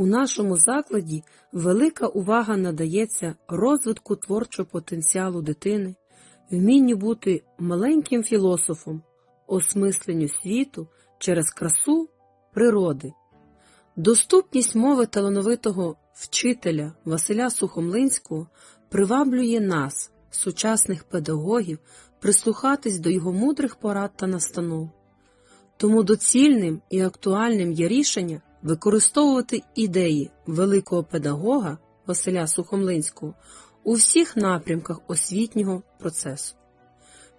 У нашому закладі велика увага надається розвитку творчого потенціалу дитини, вмінню бути маленьким філософом, осмисленню світу через красу природи. Доступність мови талановитого вчителя Василя Сухомлинського приваблює нас, сучасних педагогів, прислухатись до його мудрих порад та настанов. Тому доцільним і актуальним є рішення використовувати ідеї великого педагога Василя Сухомлинського у всіх напрямках освітнього процесу.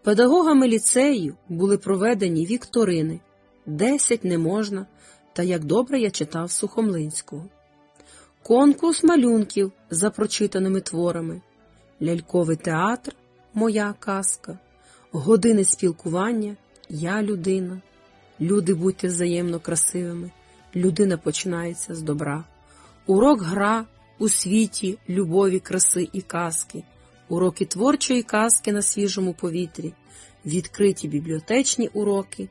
Педагогами ліцею були проведені вікторини «10 не можна» та «Як добре я читав Сухомлинського», конкурс малюнків за прочитаними творами, ляльковий театр Моя казка, години спілкування Я людина, люди будьте взаємно красивими, людина починається з добра, урок гра у світі любові, краси і казки, уроки творчої казки на свіжому повітрі, відкриті бібліотечні уроки,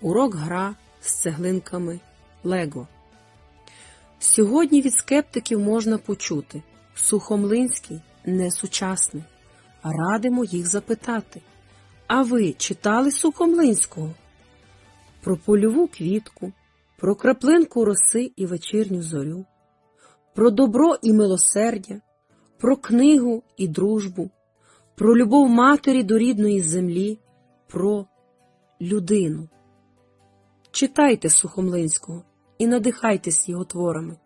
урок гра з цеглинками Лего. Сьогодні від скептиків можна почути Сухомлинський несучасний. Радимо їх запитати. А ви читали Сухомлинського? Про польову квітку, про краплинку роси і вечірню зорю, про добро і милосердя, про книгу і дружбу, про любов матері до рідної землі, про людину. Читайте Сухомлинського і надихайтесь його творами.